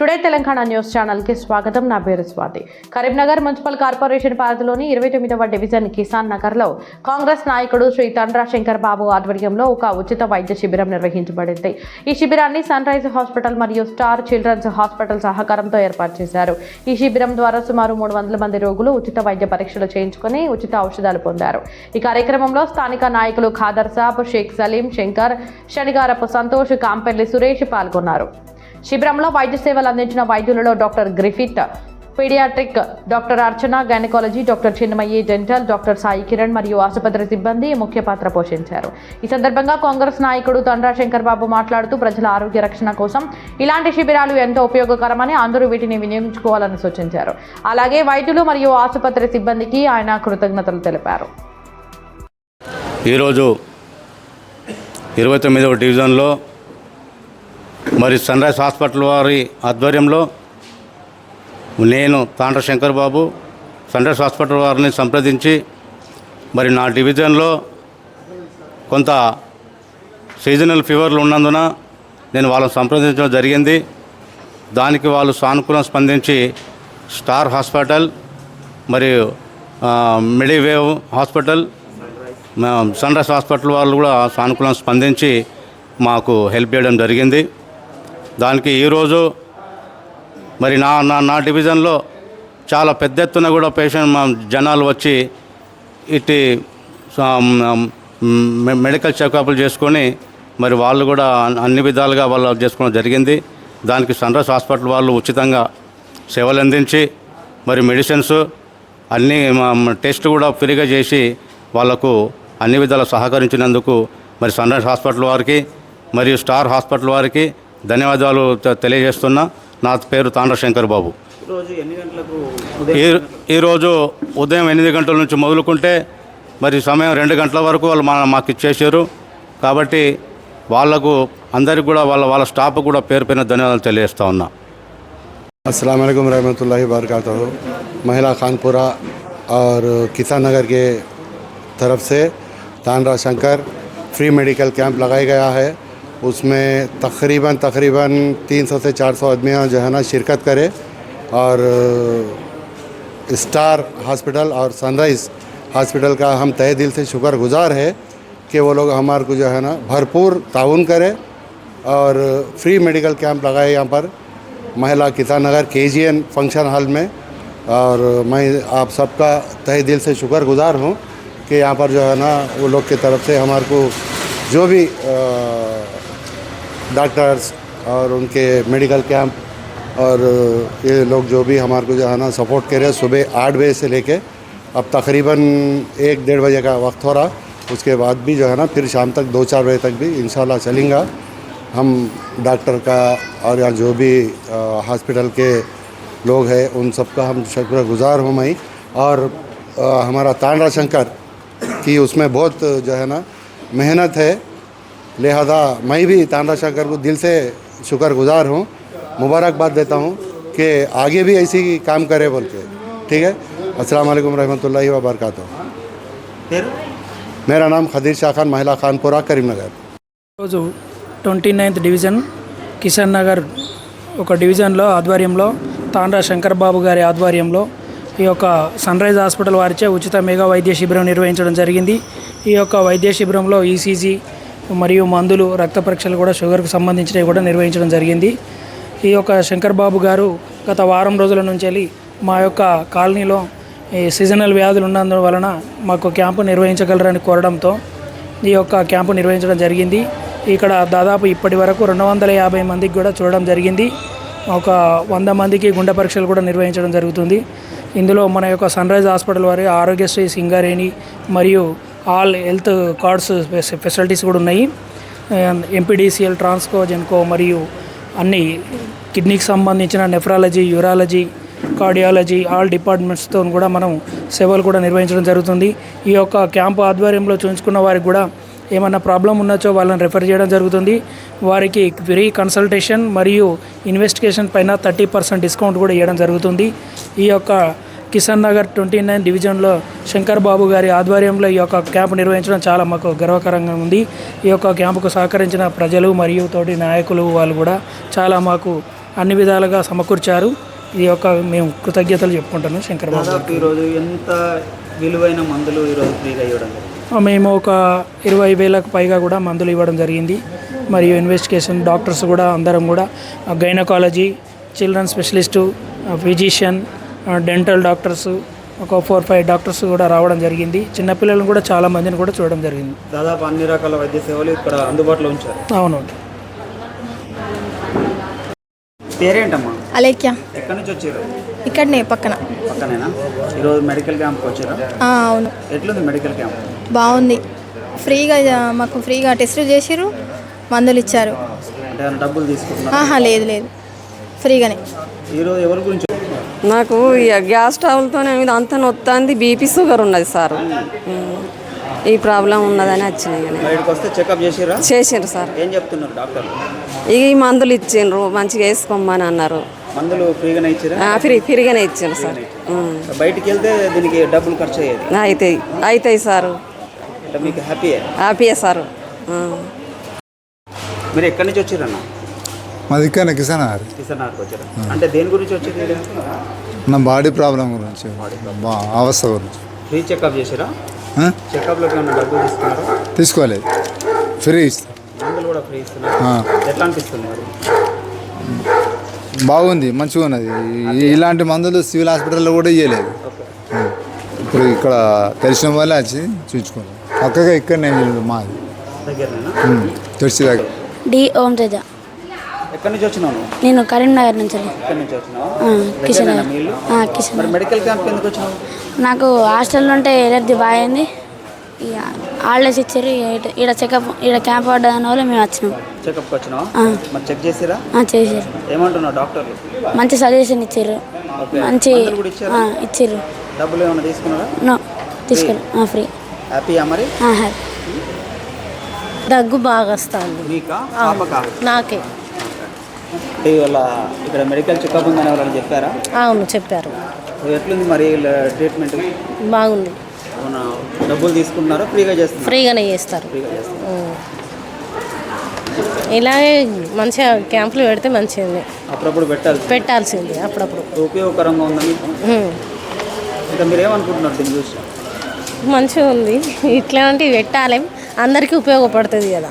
Today Telangana news ఛానల్కి స్వాగతం. నా పేరు స్వాతి. కరీంనగర్ మున్సిపల్ కార్పొరేషన్ పరిధిలోని ఇరవై తొమ్మిదవ డివిజన్ కిసాన్ నగర్లో కాంగ్రెస్ నాయకుడు శ్రీ తండ్రా శంకర్ బాబు ఆధ్వర్యంలో ఒక ఉచిత వైద్య శిబిరం నిర్వహించబడింది. ఈ శిబిరాన్ని సన్ రైజ్ హాస్పిటల్ మరియు స్టార్ చిల్డ్రన్స్ హాస్పిటల్ సహకారంతో ఏర్పాటు చేశారు. ఈ శిబిరం ద్వారా సుమారు మూడు వందల మంది రోగులు ఉచిత వైద్య పరీక్షలు చేయించుకుని ఉచిత ఔషధాలు పొందారు. ఈ కార్యక్రమంలో స్థానిక నాయకులు ఖాదర్ సాబ్ షేక్ సలీం శంకర్ శనిగారపు సంతోష్ కాంపెల్లి సురేష్ పాల్గొన్నారు. శిబిరంలో వైద్య సేవలు అందించిన వైద్యులలో doctor Griffith paediatric doctor Archana gynaecology doctor Chinmayi dental doctor Sai Kiran మరియు ఆసుపత్రి సిబ్బంది ముఖ్య పాత్ర పోషించారు. ఈ సందర్భంగా కాంగ్రెస్ నాయకుడు తండ్రా శంకర్ బాబు మాట్లాడుతూ ప్రజల ఆరోగ్య రక్షణ కోసం ఇలాంటి శిబిరాలు ఎంతో ఉపయోగకరమని అందరూ వీటిని వినియోగించుకోవాలని సూచించారు. అలాగే వైద్యులు మరియు ఆసుపత్రి సిబ్బందికి ఆయన కృతజ్ఞతలు తెలిపారు. ఈరోజు ఇరవై తొమ్మిదవ డివిజన్లో మరి సన్ రైజ్ హాస్పిటల్ వారి ఆధ్వర్యంలో నేను Tandra Shankar Babu Sunrise Hospital వారిని సంప్రదించి మరి నా డివిజన్లో కొంత సీజనల్ ఫీవర్లు ఉన్నందున నేను వాళ్ళని సంప్రదించడం జరిగింది. దానికి వాళ్ళు సానుకూలం స్పందించి స్టార్ హాస్పిటల్ మరియు మిడివేవ్ హాస్పిటల్ సన్ రైజ్ హాస్పిటల్ వాళ్ళు కూడా సానుకూలం స్పందించి మాకు హెల్ప్ చేయడం జరిగింది. దానికి ఈరోజు మరి నా నా నా డివిజన్లో చాలా పెద్ద ఎత్తున కూడా పేషెంట్ మా జనాలు వచ్చి ఇట్టి మెడికల్ చెకప్లు చేసుకొని మరి వాళ్ళు కూడా అన్ని విధాలుగా వాళ్ళు చేసుకోవడం జరిగింది. దానికి సన్రైజ్ హాస్పిటల్ వాళ్ళు ఉచితంగా సేవలు అందించి మరి మెడిసిన్స్ అన్ని టెస్ట్ కూడా ఫ్రీగా చేసి వాళ్ళకు అన్ని విధాలు సహకరించినందుకు మరి సన్రైజ్ హాస్పిటల్ వారికి మరియు స్టార్ హాస్పిటల్ వారికి ధన్యవాదాలు తె- తెలియజేస్తున్నా నా పేరు తాండ్ర శంకర్ బాబు రోజు ఎన్ని గంటలకు ఈ ఈరోజు ఉదయం ఎనిమిది గంటల నుంచి మొదలుకుంటే మరి సమయం రెండు గంటల వరకు వాళ్ళు మా మాకు ఇచ్చేసారు కాబట్టి వాళ్ళకు అందరికి కూడా వాళ్ళ వాళ్ళ స్టాఫ్ కూడా పేరు పైన ధన్యవాదాలు తెలియజేస్తా ఉన్నా अस्सलाम वालेकुम रहमतुल्लाहि वबरकातुहू महिला खानपुरा और किसान नगर के तरफ से तानरा शंकर फ्री मेडिकल कैंप लगाया गया है उसमें तकरीबन तकरीबन 300 से 400 आदमियाँ जो है ना शिरकत करे और स्टार हॉस्पिटल और सनराइज़ हॉस्पिटल का हम तहे दिल से शुक्रगुजार है कि वो लोग हमारे को जो है ना भरपूर ताउन करे और फ्री मेडिकल कैंप लगाए यहाँ पर महिला किसान नगर के फ़ंक्शन हॉल में। और मैं आप सबका तहे दिल से शुक्रगुजार हूँ कि यहाँ पर जो है ना वो लोग की तरफ़ से हमारे को जो भी अ, डॉक्टर्स और उनके मेडिकल कैंप और ये लोग जो भी हमारे को जो है ना सपोर्ट कर रहे हैं सुबह आठ बजे से लेके अब तकरीबन एक डेढ़ बजे का वक्त हो रहा उसके बाद भी जो है ना फिर शाम तक दो चार बजे तक भी इन चलेंगे। हम डॉक्टर का और यहाँ जो भी हॉस्पिटल के लोग हैं उन सबका हम शुक्रगुजार हूँ मैं। और अ, हमारा तांडा शंकर की उसमें बहुत जो है ना मेहनत है लिहाजा मैं भी तांडा शंकर को दिल से शुक्रगुजार हूँ मुबारकबाद देता हूँ कि आगे भी ऐसी काम करे बोल के ठीक है अस्सलाम वालेकुम रहमतुल्लाहि व बरकातुहू పేరు मेरा नाम खदीर शाह खान महिला खानपुरा करीमनगर రోజు twenty ninth division Kishan Nagar ఒక డివిజన్లో ఆధ్వర్యంలో తాండ్రా శంకర్ బాబు గారి ఆధ్వర్యంలో ఈ యొక్క సన్ రైజ్ హాస్పిటల్ వారిచే ఉచిత మెగా వైద్య శిబిరం నిర్వహించడం జరిగింది ఈ యొక్క వైద్య శిబిరంలో ఈసీజీ మరియు మందులు రక్త పరీక్షలు కూడా షుగర్కు సంబంధించినవి కూడా నిర్వహించడం జరిగింది. ఈ యొక్క శంకర్ బాబు గారు గత వారం రోజుల నుంచి వెళ్ళి మా యొక్క కాలనీలో ఈ సీజనల్ వ్యాధులు ఉన్నందువలన మాకు క్యాంపు నిర్వహించగలరని కోరడంతో ఈ యొక్క క్యాంపు నిర్వహించడం జరిగింది. ఇక్కడ దాదాపు ఇప్పటి వరకు రెండు వందల యాభై మందికి కూడా చూడడం జరిగింది. ఒక వంద మందికి గుండె పరీక్షలు కూడా నిర్వహించడం జరుగుతుంది. ఇందులో మన యొక్క సన్ రైజ్ హాస్పిటల్ వారి ఆరోగ్యశ్రీ సింగారేణి మరియు ఆల్ హెల్త్ కార్డ్స్ ఫెసిలిటీస్ కూడా ఉన్నాయి. ఎంపీడీసీఎల్ ట్రాన్స్కో జెన్కో మరియు అన్ని కిడ్నీకి సంబంధించిన నెఫ్రాలజీ యూరాలజీ కార్డియాలజీ ఆల్ డిపార్ట్మెంట్స్తో కూడా మనం సేవలు కూడా నిర్వహించడం జరుగుతుంది. ఈ యొక్క క్యాంపు ఆధ్వర్యంలో చూపించుకున్న వారికి కూడా ఏమన్నా ప్రాబ్లం ఉన్నచో వాళ్ళని రెఫర్ చేయడం జరుగుతుంది. వారికి ఫ్రీ కన్సల్టేషన్ మరియు ఇన్వెస్టిగేషన్ పైన థర్టీ పర్సెంట్ డిస్కౌంట్ కూడా ఇవ్వడం జరుగుతుంది. ఈ యొక్క కిషన్ నగర్ ట్వంటీ నైన్ డివిజన్లో శంకర్ బాబు గారి ఆధ్వర్యంలో ఈ యొక్క క్యాంపు నిర్వహించడం చాలా మాకు గర్వకరంగా ఉంది. ఈ యొక్క క్యాంపుకు సహకరించిన ప్రజలు మరియు తోటి నాయకులు వాళ్ళు కూడా చాలా మాకు అన్ని విధాలుగా సమకూర్చారు. ఇది యొక్క మేము కృతజ్ఞతలు చెప్పుకుంటాను శంకర్ బాబు ఈరోజు ఎంత విలువైన మందులు ఈరోజు ఫ్రీగా ఇవ్వడం మేము ఒక ఇరవై వేలకు పైగా కూడా మందులు ఇవ్వడం జరిగింది. మరియు ఇన్వెస్టిగేషన్ డాక్టర్స్ కూడా అందరం కూడా gynaecology children specialist physician dental doctors ఒక ఫోర్ ఫైవ్ డాక్టర్స్ కూడా రావడం జరిగింది. చిన్నపిల్లలను కూడా చాలా మందిని కూడా చూడడం జరిగింది. దాదాపు అన్ని రకాల వైద్య సేవలు ఇక్కడ అందుబాటులో ఉంచారు. అవును. పేరేంటమ్మా? అలేఖ్య. ఎక్కడి నుంచి వచ్చారు? ఇక్కడనే పక్కన. పక్కనేనా? ఈరోజు మెడికల్ క్యాంప్కి వచ్చారా? ఆ, అవును. ఎట్లుంది మెడికల్ క్యాంప్ బాగుంది. ఫ్రీగా మాకు ఫ్రీగా టెస్టులు చేసిర్రు మందులు ఇచ్చారు. అంటే ఏమైనా డబ్బులు తీసుకుంటున్నారు? ఆహా లేదు లేదు. ఫ్రీగానే. ఈరోజు ఎవరి గురించి నాకు గ్యాస్ ట్రబుల్తోనే ఇది అంత నొత్తంది బీపీ షుగర్ ఉన్నది సార్. ఈ ప్రాబ్లం ఉన్నదని వచ్చినాయి కానీ చేసిరా చేసిండ్రు సార్. ఏం చెప్తున్నారు డాక్టర్లు? ఇక ఈ మందులు ఇచ్చిండ్రు మంచిగా వేసుకోమని అన్నారు. మందులు ఫ్రీగానే ఇచ్చిరా ఫ్రీ ఫ్రీగానే ఇచ్చిండ్రు సార్. బయటికి వెళ్తే దీనికి డబ్బులు ఖర్చు అయ్యేది? అవుతాయి అవుతాయి సార్. మీకు హ్యాపీయే? హ్యాపీయే సార్. మీరు ఎక్కడి నుంచి వచ్చారన్న మాది ఇక్కడ కిసాన్ గారు కిసాన్ నగర్కి వచ్చారు? అంటే దేని గురించి వచ్చారు ఈడ? నా బాడీ ప్రాబ్లం గురించి. బా అవస్థ గురించి. ఫ్రీ చెకప్ చేసిరా ఏమైనా డబ్బులు తీసుకున్నారా? తీసుకోలేదు. ఫ్రీ ఇస్తా. మందులు కూడా ఫ్రీ ఇస్తున్నారు. ఆ. ఎట్లా అనిపిస్తుంది బాగుంది మంచిగా ఉన్నది. ఇలాంటి మందులు సివిల్ హాస్పిటల్లో కూడా ఇవ్వలేదు. ఇప్పుడు ఇక్కడ తెలిసిన వాళ్ళే వచ్చి చూపించుకున్నాం పక్కగా ఇక్కడ నేను మాది. తెలిసి దగ్గర. డి ఓం తేజ ఎక్కడి నుంచి వచ్చినావు? నేను కరీంనగర్ నుంచి. ఎక్కడి నుంచి వచ్చినావు? ఆ, కిషన్ కిషన్. మెడికల్ క్యాంప్ ఎందుకు వచ్చినావు? నాకు హాస్టల్లో ఉంటే ఎలర్జీ బాగైంది. ఇక హాలిడేస్ ఇచ్చారు. ఇక ఈడ చెకప్ ఈడ క్యాంప్ పడ్డదాని వల్ల మేము వచ్చినాం. చెకప్కి వచ్చినావా? ఆ. మరి చెక్ చేసిరా? ఆ, చేసారు ఏమంటున్నావు డాక్టర్లు? మంచి సజెషన్ ఇచ్చారు. మంచి మందులు కూడా ఇచ్చారా? డబ్బులు ఏమైనా తీసుకున్నారా? నో తీసుకెళ్ళి ఫ్రీ హ్యాపీయా మరి? హ్యాపీ దగ్గు బాగా వస్తుంది. నాకే. అంటే ఇవాళ ఇక్కడ మెడికల్ చెకప్ ఉందని ఎవరైనా చెప్పారా? అవును చెప్పారు. ఎట్లుంది మరి వీళ్ళ ట్రీట్మెంట్ బాగుంది. డబ్బులు తీసుకుంటున్నారా? ఫ్రీగా చేస్తున్నారు? ఫ్రీగానే చేస్తారు. ఫ్రీగా. ఇలాగే మంచిగా క్యాంపులు పెడితే మంచిది. అప్పుడప్పుడు పెట్టాలి పెట్టాల్సింది అప్పుడప్పుడు. ఉపయోగకరంగా ఉందా మీకు. ఇంకా మీరు ఏమనుకుంటున్నారు దీన్ని చూసి? మంచిగా ఉంది. ఇట్లాంటివి పెట్టాలి. అందరికీ ఉపయోగపడుతుంది కదా.